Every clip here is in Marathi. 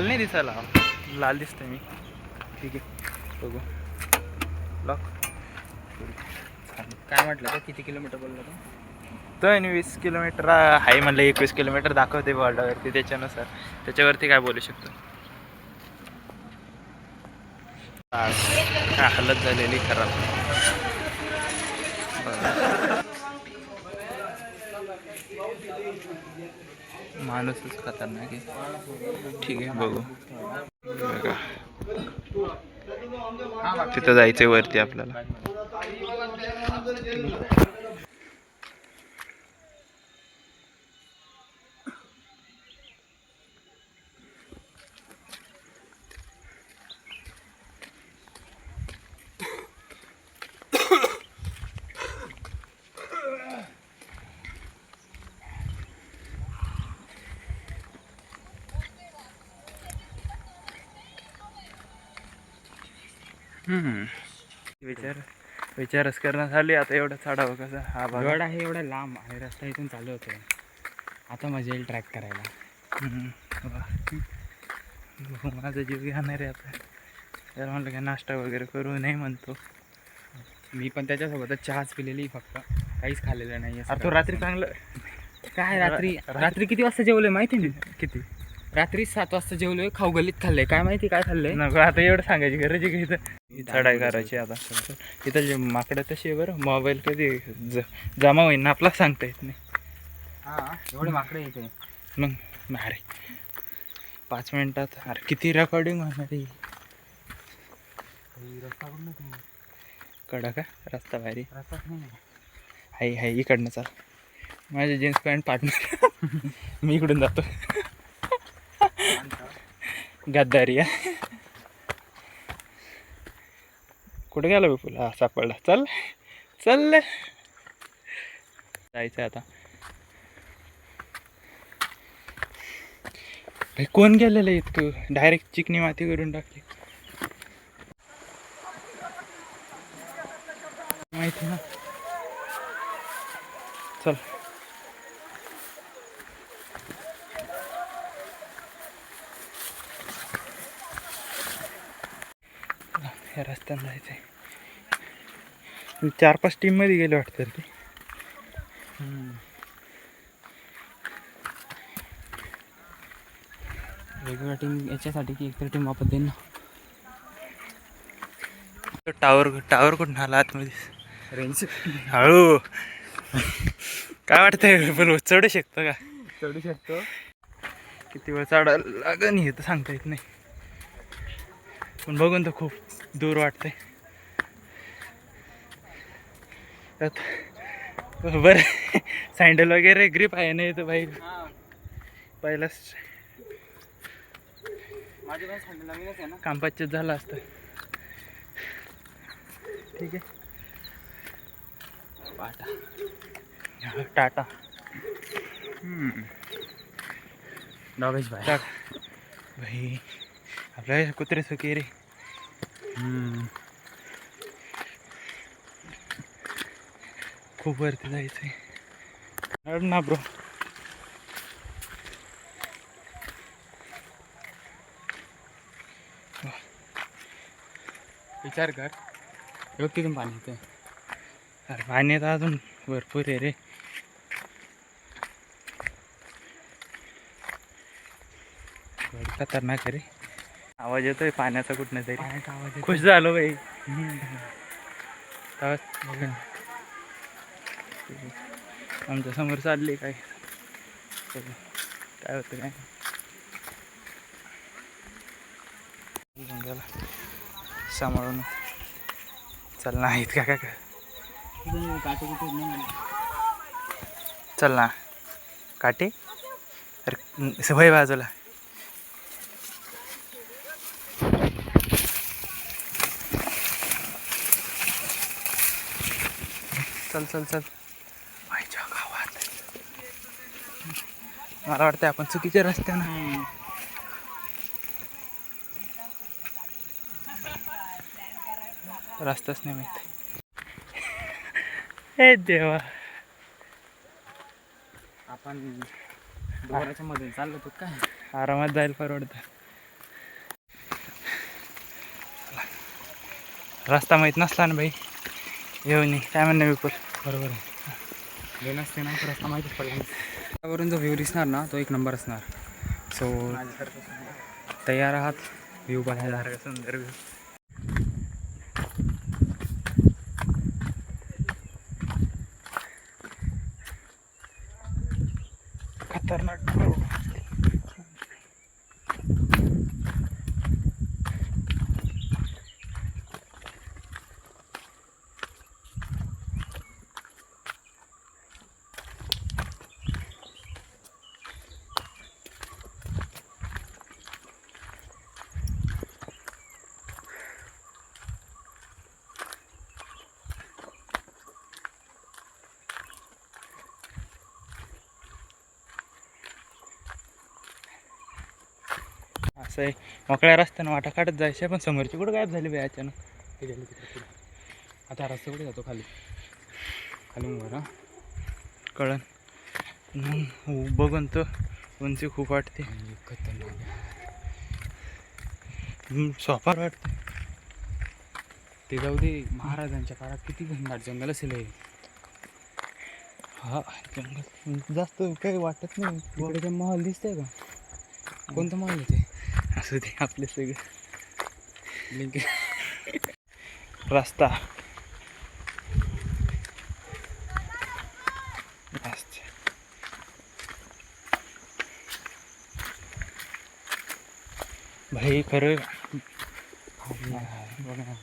लाल नाही दिसायला लाल दिसतोय मी. ठीक आहे बघू. लॉक काय म्हटलं किती किलोमीटर बोलला तू तर वीस किलोमीटर आहे म्हणलं एकवीस किलोमीटर दाखवते बॉर्डावरती त्याच्यानुसार. त्याच्यावरती काय बोलू शकतो? हालत झालेली खराब बरं. माणूसच खतरनाक आहे. ठीक आहे बघू. बघा. तिथं जायचंय वरती आपल्याला. विचार विचारच करण्यात आली आता एवढं चढावं कसं? हा बघा. गड आहे एवढा लांब आणि रस्ता इथून चालू होतो आता मजा येईल ट्रॅक करायला. माझा जीव घेणार आहे आता. त्याला म्हणलं काय नाश्ता वगैरे करू नाही म्हणतो. मी पण त्याच्यासोबतच चहाच पिलेली फक्त. काहीच खाल्लेलं नाही तो रात्री चांगलं काय रात्री? रात्री किती वाजता जेवलोय माहिती ना? किती? रात्री सात वाजता जेवलोय खाऊ गल्लीत खाल्लंय. काय माहिती काय खाल्लंय? नको आता एवढं सांगायची गरज आहे का इथं? चढाई करायची आता. इथं जे माकडं तशी आहे बरं मोबाईल कधी ज जमा होईन ना आपला सांगता येत नाही. हा एवढे माकडे येते मग अरे पाच मिनिटात अरे किती रेकॉर्डिंग होणार आहे रस्ता कडा का रस्ता भारी रस्ताच नाही हाय हाय इकडनं चाल. माझे जीन्स पॅन्ट पार्टनर मी इकडून जातो. गद्दारी आहे कुठे गेला बिपुल हा सापडला. चल चल. जायचं आता. भाई कोण गेलेलं आहे तू? डायरेक्ट चिकनी माती करून टाकली. माहिती ना? चल. या रस्त्यानं जायचंय चार पाच टीममध्ये गेले वाटतं रे ते. वेगवेगळ्या टीम याच्यासाठी की एकतर टीम वापरते ना. टावर टावर कुठून आला आतमध्ये रेंज हळू. काय वाटतंय? पण चढू शकतो का? चढू शकतो. किती वेळ चढायला लागन हे तर सांगता येत नाही. पण बघून तर खूप दूर वाटतंय त्यात बरं सँडल वगैरे ग्रिप आहे ना तर बाई. पहिलाच. कामपाच्यत झालं असतं. ठीक आहे. हा, टाटा. डॉगेश भाई टाटा. भाई आपल्या कुत्रे सुखी रे. खूप वरती जायचंय. ना ब्रो विचार कर. बघ तिथून पाणी येते अरे पाणी तर अजून भरपूर आहे रे. खतरनाक आहे रे. आवाज येतोय? पाण्याचा कुठनं तरी. पाण्याचा आवाज येतो. खुश झालो बाई. आमच्यासमोर चालली काय? बघू. काय होतं काय? घेऊन गेला सांभाळून चल ना आहेत? का काय चल ना. काटे? अरे सवय बाजूला. चल चल चल. मायच्या गावात. मला वाटतं आपण चुकीच्या रस्त्यानं. रस्ताच नाही माहिती. हे देवा. आपण डोंगराच्या मध्ये चाललो तो काय? आरामात जायला परवडतं. रस्ता माहीत नसला ना भाई येऊन ये. काय म्हणणं विपुल बरोबर आहे हे नसते ना रस्ता माहितीच पडला. त्यावरून जो व्ह्यू दिसणार ना तो एक नंबर असणार सो तयार आहात व्ह्यू बघायला सुंदर view. खतरनाक असं आहे. मोकळ्या रस्त्यानं वाटा काढत जायचं पण समोरची कुठं गायब झाली बाई अचानक. आता रस्ता कुठे जातो? खाली. खाली वर हा. कळण. मग बघून तर उंची खूप वाटते. सोपा वाटते. ते जाऊ दे महाराजांच्या काळात किती घनदाट जंगल असेल हे. हा जंगल जास्त काही वाटत नाही. तिकडे ते महल दिसतंय का? कोणतं महल आहे ते? असू दे आपले सगळे. लिंक रस्ता. भाई खरं बघा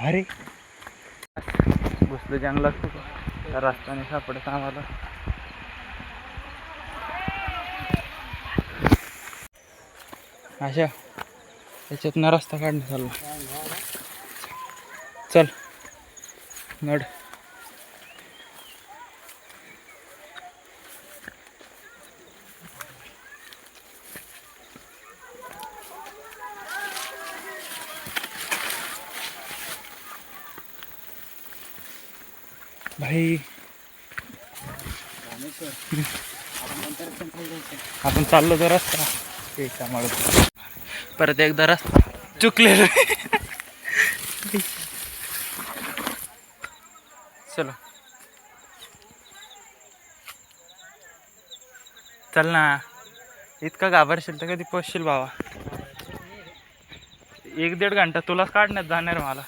अरे. असलं जंगलात खूप रस्ता नाही सापडत आम्हाला. अशा त्याच्यातनं रस्ता काढण्यात चालला चल नड. आहे आपण चाललो तर रस्ता. ते परत एकदा रस्ता. चुकलेलो. चलो. चल ना. इतका घाबरशील तर कधी पोचशील बाबा एक दीड घंटा तुलाच काढण्यात जाणार मला.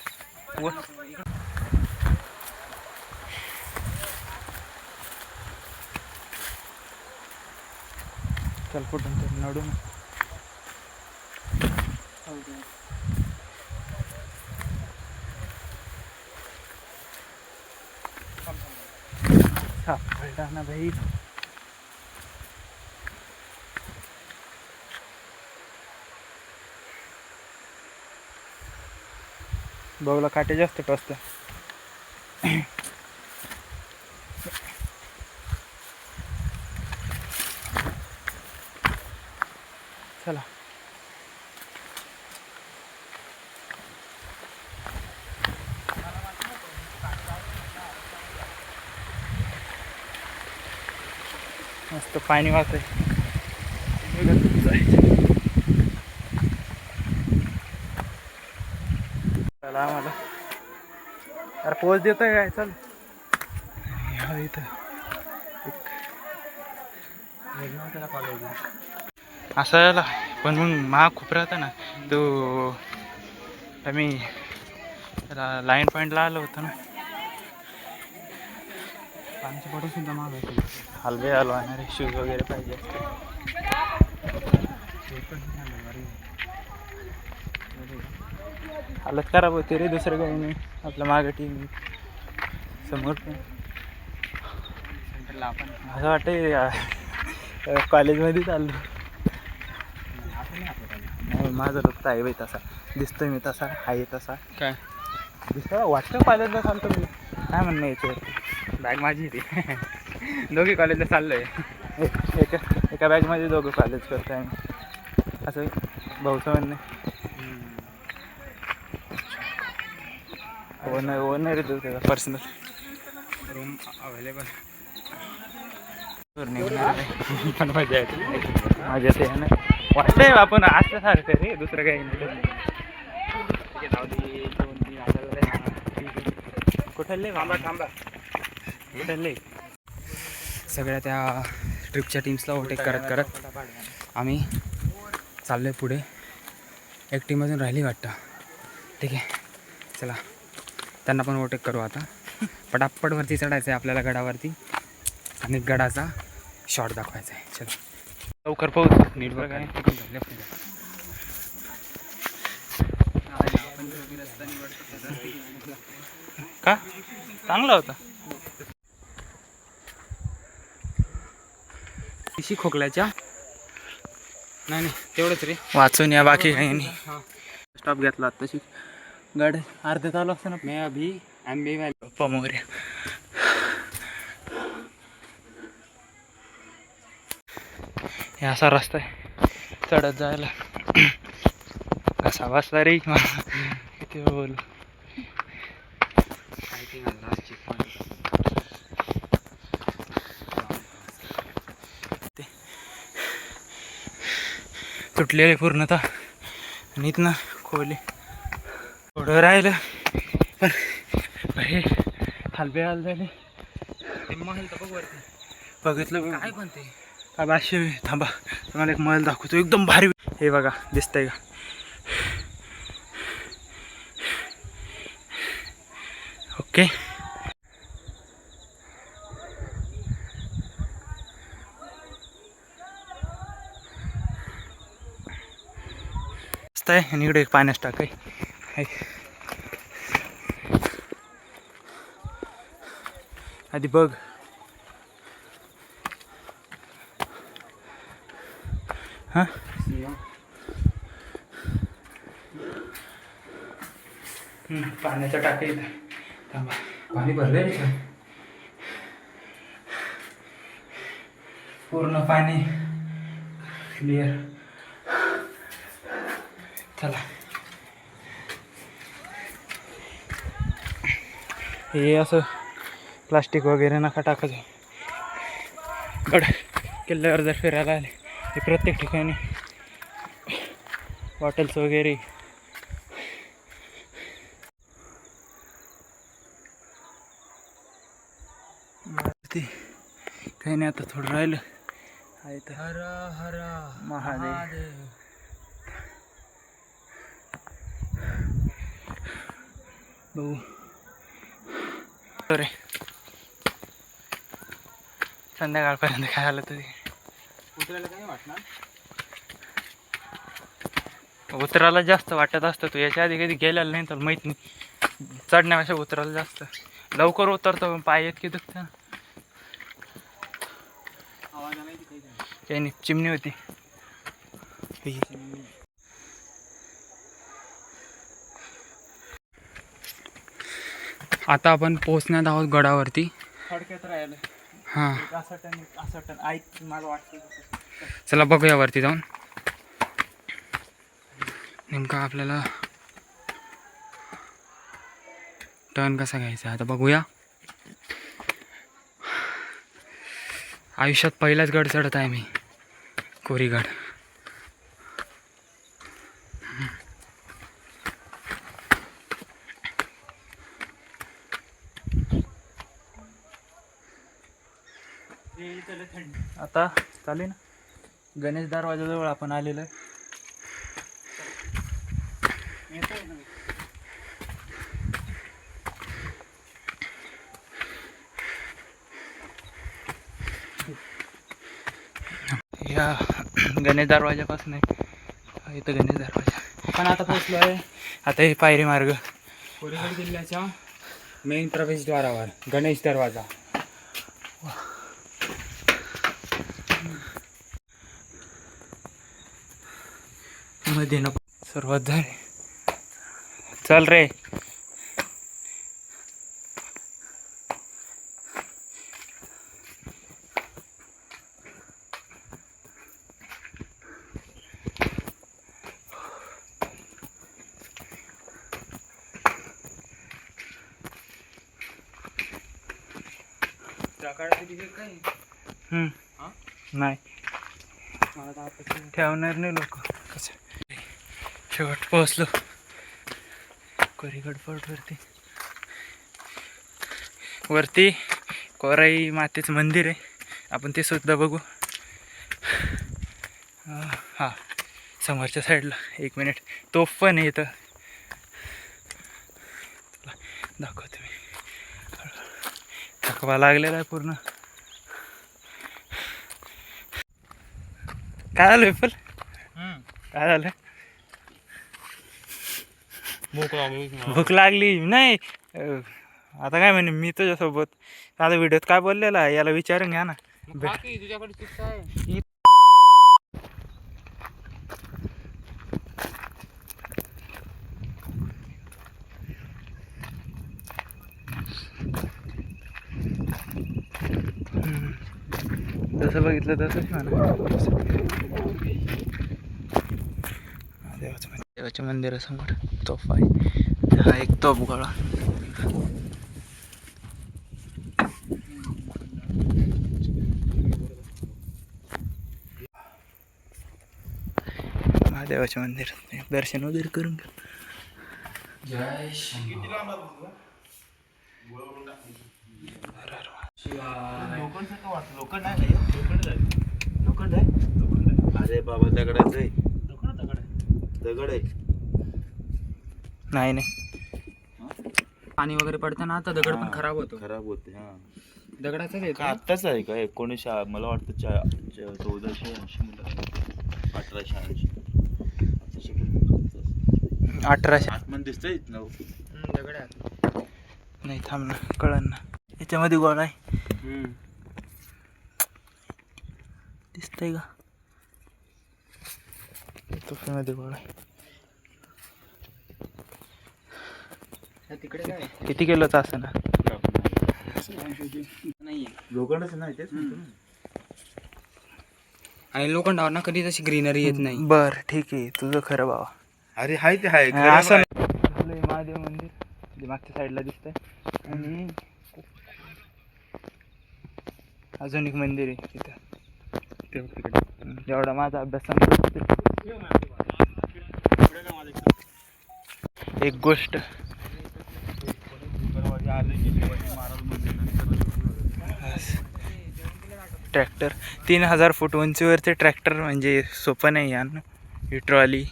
व चल कुठून तरी नडून सापडला ना भाई भाऊला काटे जास्त टोचत चला. मस्त पाणी वाहत चला आम्हाला. अरे पोच देतोय काय? चल. इथं. त्याला असं याला पण मग महाग खूप राहतं ना. तो आम्ही लाईन पॉईंटला आलो होतो ना. पाण्याची बॉटल सुद्धा असेल हलवे आलो आणि शूज वगैरे पाहिजे हालत खराब होते रे दुसरं काही नाही. आपलं मागं टीम समोर पण. सेंटरला आपण. असं वाटतं कॉलेजमध्ये चाललो आपण नाही आपलं पाहिजे नाही माझा रक्त आहे बाई तसा. दिसतोय मी तसा आहे तसा. काय? दिसतो वाटतं कॉलेजला चालतो मी. काय म्हणणं याच्यावरती बॅग माझी ती. दोघी कॉलेजला चाललोय. ए- एका एका बॅगमध्ये दोघं कॉलेज करतोय आम्ही. असं भाऊचं म्हणणं ओनर ओनर देऊ त्याचा पर्सनल रूम अवेलेबल पण मजा येते. माझ्या ते आहे ना? वाटतंय आपण असल्यासारखं रे दुसरं काही नाही. कुठले थांबा थांबा. कुठले? सगळ्या त्या ट्रिपच्या टीम्सला ओव्हरटेक करत करत आम्ही चाललो आहे पुढे. एक टीम अजून राहिली वाटतं. ठीक आहे. चला. त्यांना पण ओव्हरटेक करू आता. पटापट वरती चढायचं आहे आपल्याला गडावरती. आणि गडाचा शॉट दाखवायचा आहे चला. लवकर पोहोच नीट बघ काय का? चांगला होता. पिशी खोकल्याच्या? नाही नाही तेवढंच रे. वाचून या बाकी काही नाही. स्टॉप घेतला तशी गाडी अर्ध्या चालू असतं ना मी अभि आंबे व्हॅली पप्पा मोर्या. हे असा रस्ता आहे. चढत जायला. कसा बसला रे मला किती बोलू तुटलेले पूर्णतः. आणि इथनं खोली. थोडं राहिलं. पण हे हलबे हाल झाले बघितलं. काय पण ते. काय बाशे थांबा. तुम्हाला एक मैल दाखवतो. एकदम भारी. हे बघा दिसतंय का? ओके. मस्त आहे. आणि इकडे एक पाण्यास टाक आहे. आधी बघ. हां? पाण्याच्या टाका थांबा. पाणी भरलंय का पूर्ण पाणी क्लिअर चला. हे असं प्लास्टिक वगैरे नका टाकायचं गड किल्ल्यावर जर फिरायला आले. हे प्रत्येक ठिकाणी बॉटल्स वगैरे. ते काही नाही आता थोडं राहिलं. आहे तर हर हर महादेव. बघू. अरे संध्याकाळपर्यंत काय आलं तरी. उतरायला काय वाटणार? उतरायला जास्त वाटत असतं तू. याच्या आधी कधी गेलेला नाही तर माहीत नाही. चढण्यापेक्षा उतरायला जास्त. लवकर उतरतो पण पाय इतके दुखतं ना. की काही काही नाही चिमणी होती. आता आपण पोहोचण्यात आहोत गडावरती. थोडक्यात राहिलं हां. असं टन असं टन. ऐक मला वाटतं चला बघूया वरती जाऊन. नेमका आपल्याला टर्न कसा घ्यायचा आता बघूया. आयुष्यात पहिलाच गड चढत आहे मी कोरीगड. आता चालेल ना? गणेश दरवाजाजवळ आपण आलेलो आहे. या गणेश दरवाजापासून आहे. इथं गणेश दरवाजा. आपण आता पोहोचलो आहे. आता हे पायरी मार्ग. कोरीगड किल्ल्याच्या मेन प्रवेशद्वारावर गणेश दरवाजा. नको. सर्वात झाले चल रे. नाही. ठेवणार नाही लोक. कसं शेवट पोहोचलो. कोरीगड फोर्ट वरती. वरती कोराई मातेचं मंदिर आहे. आपण ते सुद्धा बघू. हा समोरच्या साईडला. एक मिनिट. तोफ पण आहे इथं. दाखवतो मी. थकवा लागलेला आहे पूर्ण. काय झालं विफल काय झालं भूक लागली नाही अं, आता काय म्हणे मी तुझ्यासोबत. आता व्हिडिओत काय बोललेला आहे याला विचारून घ्या ना. तुझ्याकडे चिप्स आहे. जसं बघितलं तसंच म्हणा देवाचं मंदिर देवाच्या मंदिरासमोर तोफ आहे. हा एक तोफ गोळा. महादेवाचे मंदिर. दर्शन वगैरे करून घ्या. जय अरे बाबा दगडाच आहे दगड आहे नाही नाही. पाणी वगैरे पडतं ना तर दगड पण खराब होतो. खराब होते हा. दगडाचाच का येतो आत्ताच आहे का? एकोणीसशे मला वाटतं चा- चा- चौदाशे ऐंशी मला अठराशे ऐंशी. आताशे पण- अठराशे. आतमध्ये दिसतंय ना हो. दगड आहे. नाही थांब ना कळन ना. याच्यामध्ये गोळा आहे. दिसतंय का? तोफीमध्ये काय? किती किलोचा असं ना लोखंडच नाही तेच. आणि लोखंडावर ना कधी तशी ग्रीनरी येत नाही. बर ठीक आहे. तुझं खरं बाबा अरे हाय ते हाय. हा, असं महादेव मंदिर जे मागच्या साईडला दिसतंय. आणि अजून एक मंदिर आहे तिथं. बघ जेवढा माझा अभ्यास संपला ते- एक गोष्ट. ट्रॅक्टर. तीन हजार फूट उंचीवरचे ट्रॅक्टर म्हणजे सोपं नाही यानं ही ट्रॉली.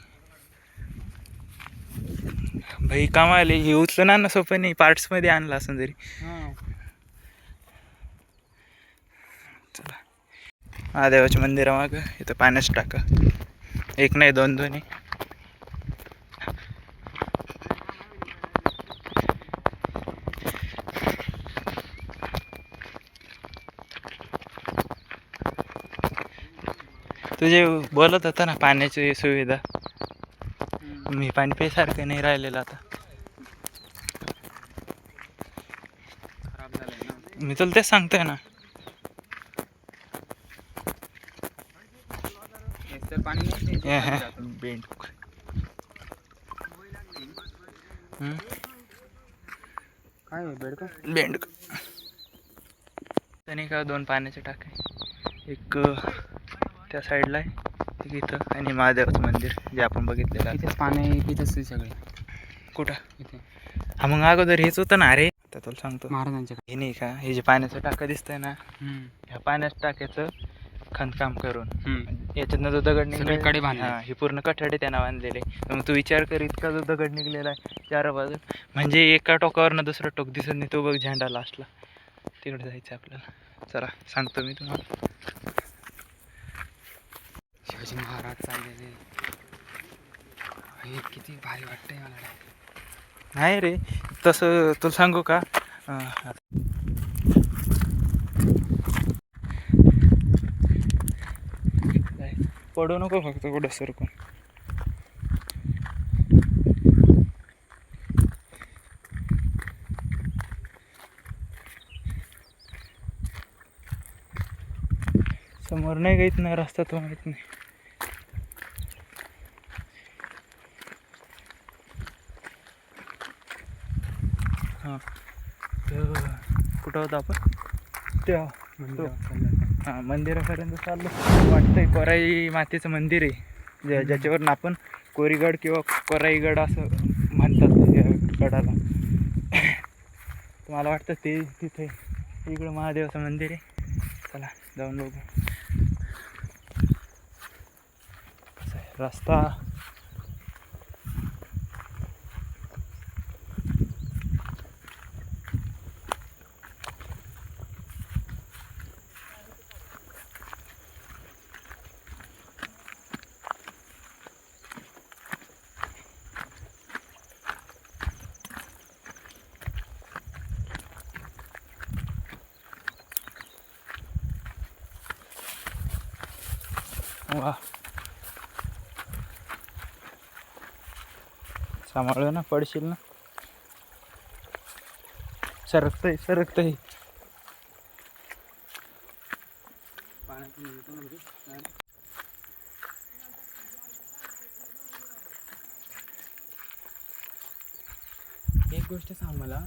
भाई कामाले हे उचलणार ना सोपं नाही. पार्ट्समध्ये आणलं असं जरी. चला. महादेवाच्या मग इथं पाण्याच टाका. एक नाही दोन दोन्ही. तुझे बोलत होता ना पाण्याची सुविधा. मी पाणी पेसारखं नाही राहिलेलं आता. मी तुला तेच सांगतोय ना. काय बेडका त्याने का दोन पाण्याचे टाके. एक त्या साईडला आहे. इथं आणि महादेवाचं मंदिर जे आपण बघितलेलं आहे. इथेच पाणी पितच ते सगळे. कुठं? इथे. हा मग अगोदर हेच होतं ना अरे. तर तुला सांगतो. महाराजांच्या हे नाही का हे जे पाण्याचं टाकं दिसतंय ना. ह्या पाण्याच्या टाक्याचं खणकाम करून. याच्यातनं जो दगड निघाला बांधले. हा हे पूर्ण कठाडे त्यांना बांधलेले तर मग तू विचार कर इतका जो दगड निघलेला आहे चार बाजू म्हणजे एका टोकावरनं दुसरं टोक दिसत नाही तो बघ झेंडा लास्टला तिकडे जायचं आपल्याला. चला सांगतो मी तुम्हाला. शिवाजी महाराज चाललेले. हे किती भारी वाटतंय मला. नाही रे तसं तुला सांगू का? पडू नको फक्त कुठं सरकून. समोर नाही काहीत नाही रस्ता तो माहीत नाही. हां. तर कुठं होतं आपण? त्या तो हां मंदिरापर्यंत चाललो. वाटतंय कोराई मातेचं मंदिर आहे. ज्या ज्याच्यावरून आपण कोरीगड किंवा कोराईगड असं म्हणतात या गडाला. मला वाटतं ते तिथे इकडं महादेवाचं मंदिर आहे? चला जाऊन बघू. आहे? रस्ता वा सांभाळलं ना पडशील ना. सरकतंय सरकतंय. एक गोष्ट सांग मला.